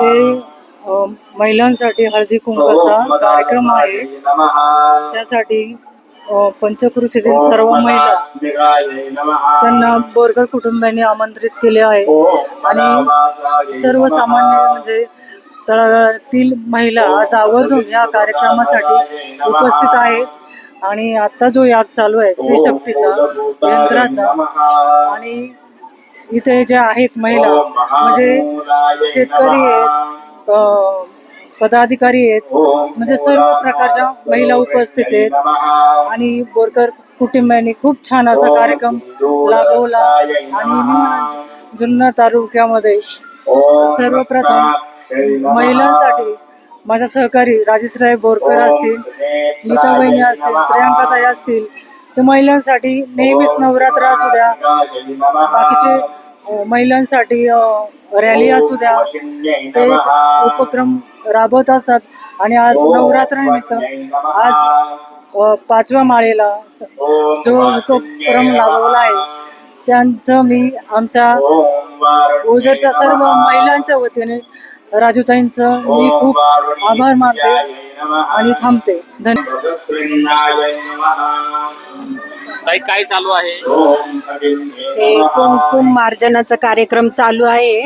ते महिलांसाठी हळदी कुंकाचा ओम कार्यक्रम आहे. त्यासाठी पंचक्रोशीतील सर्व महिला त्यांना बोरकर कुटुंबियांनी आमंत्रित केले आहे. आणि सर्वसामान्य. म्हणजे तळागाळातील महिला आज आवर्जून या कार्यक्रमासाठी उपस्थित आहेत. आणि आता जो याग चालू आहे श्री शक्तीचा यंत्राचा आणि इथे जे आहेत महिला म्हणजे शेतकरी आहेत पदाधिकारी आहेत म्हणजे सर्व प्रकारच्या महिला उपस्थित आहेत. आणि बोरकर कुटुंबियांनी खूप छान असा कार्यक्रम राबवला. आणि जुन्नर तालुक्यामध्ये सर्वप्रथम महिलांसाठी माझ्या सहकारी राजेशराय बोरकर असतील नीता वहिनी असतील प्रियांकाताई असतील तर महिलांसाठी नेहमीच नवरात्र असू द्या बाकीचे महिलांसाठी रॅली असू द्या ते उपक्रम राबवत असतात. आणि आज नवरात्रानिमित्त आज पाचव्या माळेला जो उपक्रम राबवला आहे त्यांचं मी आमच्या ओझरच्या सर्व महिलांच्या वतीने राजूताईंचं मी खूप आभार मानते आणि थांबते. धन्यवाद ताई काय चालू आहे? हे कुंकुम मार्जनाचा कार्यक्रम चालू आहे.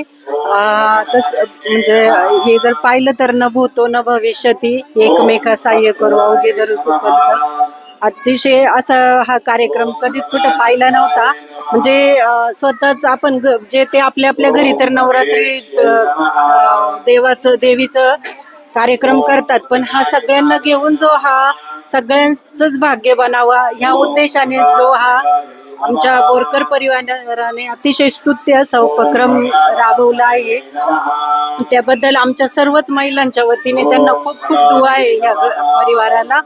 आ, तस म्हणजे हे जर पाहिलं तर न भूतो न भविष्यती एकमेका सहाय्य करू अवघे धरू सुपंत अतिशय असा हा कार्यक्रम कधीच कुठं पाहिला नव्हता. म्हणजे स्वतःच आपण जे ते आपल्या आपल्या घरी तर नवरात्री देवाचं देवीचं कार्यक्रम करतात. पण हा सगळ्यांना घेऊन जो हा सगळ्यांचंच भाग्य बनावा ह्या उद्देशाने जो हा आमच्या बोरकर परिवाराने अतिशय स्तुत्य असा उपक्रम राबवला आहे. त्याबद्दल आमच्या सर्वच महिलांच्या वतीने त्यांना खूप खूप दुवा आहे या परिवाराला.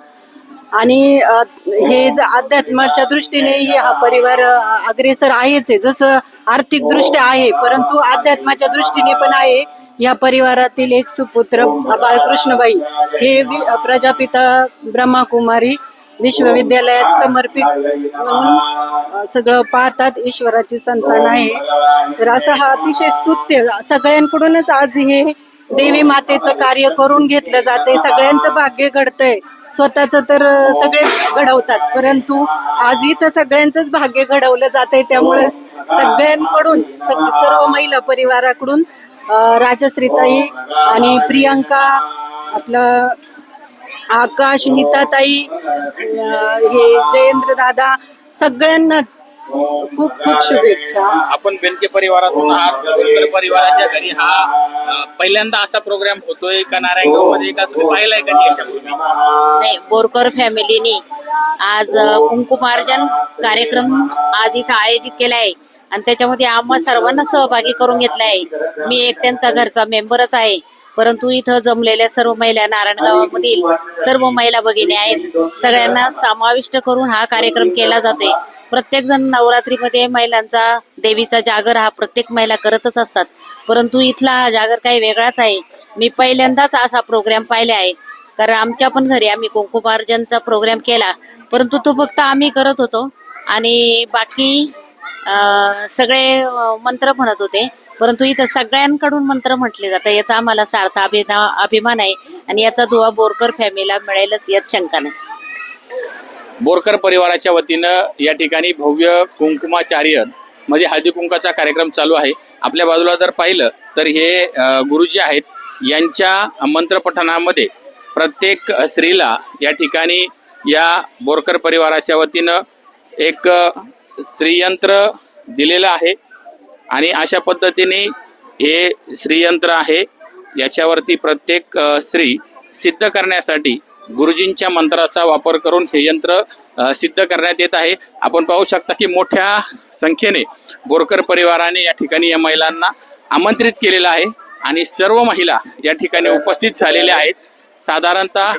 आणि हे अध्यात्माच्या दृष्टीने हा परिवार अग्रेसर आहेच आहे. जसं आर्थिक दृष्ट्या आहे परंतु अध्यात्माच्या दृष्टीने पण आहे. या परिवारातील एक सुपुत्र बाळकृष्णबाई हे प्रजापिता ब्रह्माकुमारी विश्वविद्यालयात समर्पित म्हणून सगळं पाहतात. ईश्वराची संतान आहे. तर असं हा अतिशय स्तुत्य सगळ्यांकडूनच आज हे देवी मातेचं कार्य करून घेतलं जाते सगळ्यांचं भाग्य घडतंय. स्वतःचं तर सगळेच घडवतात. परंतु आजही तर सगळ्यांचंच भाग्य घडवलं जात आहे. त्यामुळे सगळ्यांकडून सग- सर्व महिला परिवाराकडून राजश्रीताई आणि प्रियांका आपलं आकाश नीताताई हे जयेंद्र दादा सगळ्यांनाच खूप खूप शुभेच्छा. आपण बेनके परिवारातून आहात. परिवाराच्या घरी हा पहिल्यांदा असा प्रोग्राम होतोय का नारायणगावमध्ये का तुम्ही पाहिलाय कधी याच्यापूर्वी नाही बोरकर फॅमिलीने आज कुंकुमार्जन कार्यक्रम आज इथं आयोजित केला आहे आणि त्याच्यामध्ये आम्हा सर्वांना सहभागी करून घेतला आहे मी एक त्यांचा घरचा मेंबरच आहे. परंतु इथं जमलेल्या सर्व महिला नारायणगावामधील सर्व महिला भगिनी आहेत. सगळ्यांना समाविष्ट करून हा कार्यक्रम केला जातोय. प्रत्येक जण नवरात्रीमध्ये महिलांचा देवीचा जागर हा प्रत्येक महिला करतच असतात. परंतु इथला हा जागर काही वेगळाच आहे. मी पहिल्यांदाच असा प्रोग्राम पाहिला आहे. कारण आमच्या पण घरी आम्ही कुंकुमार्जनचा प्रोग्राम केला. परंतु तो फक्त आम्ही करत होतो. आणि बाकी सगळे मंत्र म्हणत होते. परंतु इथं सगळ्यांकडून मंत्र म्हटले जातं. याचा आम्हाला सार्थ अभिना अभिमान आहे आणि याचा दुवा बोरकर फॅमिलीला मिळेलच यात शंका नाही. बोरकर परिवाराच्या वतीनं या ठिकाणी भव्य कुंकुमाचार्य म्हणजे हळदी कुंकाचा कार्यक्रम चालू आहे. आपल्या बाजूला जर पाहिलं तर हे गुरुजी आहेत. यांच्या मंत्रपठणामध्ये प्रत्येक स्त्रीला या ठिकाणी या बोरकर परिवाराच्या वतीनं एक स्त्रीयंत्र श्रीयंत्र दिलेलं आहे. आणि अशा पद्धतीने हे श्रीयंत्र आहे. याच्यावरती प्रत्येक स्त्री सिद्ध करण्यासाठी गुरुजींच्या मंत्राचा वापर करून हे यंत्र सिद्ध करण्यात येत आहे. आपण पाहू शकता की मोठ्या संख्येने बोरकर परिवाराने या ठिकाणी या महिलांना आमंत्रित केलेलं आहे आणि सर्व महिला या ठिकाणी उपस्थित झालेल्या आहेत. साधारणतः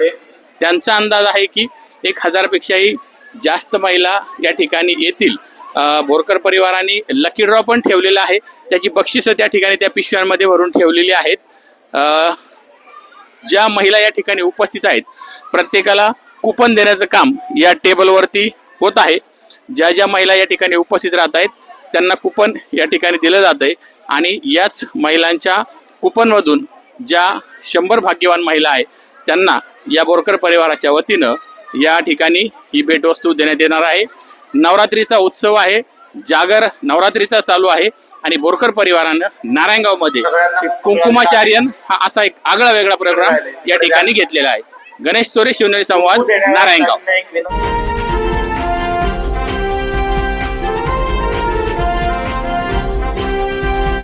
त्यांचा अंदाज आहे की एक हजारपेक्षाही जास्त महिला या ठिकाणी येतील. बोरकर परिवाराने लकी ड्रॉ पण ठेवलेला आहे. त्याची बक्षिसं त्या ठिकाणी त्या पिशव्यांमध्ये भरून ठेवलेली आहेत. ज्या महिला या ठिकाणी उपस्थित आहेत प्रत्येकाला कुपन देण्याचं काम या टेबलवरती होत आहे. ज्या ज्या महिला या ठिकाणी उपस्थित राहत आहेत त्यांना कुपन या ठिकाणी दिलं जात आहे. आणि याच महिलांच्या कुपनमधून ज्या शंभर भाग्यवान महिला आहेत त्यांना या बोरकर परिवाराच्या वतीनं या ठिकाणी ही भेटवस्तू देण्यात येणार आहे. नवरात्रीचा उत्सव आहे. जागर नवरात्रीचा चालू आहे. आणि बोरकर परिवारानं नारायणगावमध्ये कुंकुमाचार्यन हा असा एक आगळा वेगळा प्रोग्राम या ठिकाणी घेतलेला आहे. गणेश चोरे शिवनेरी संवाद नारायणगाव.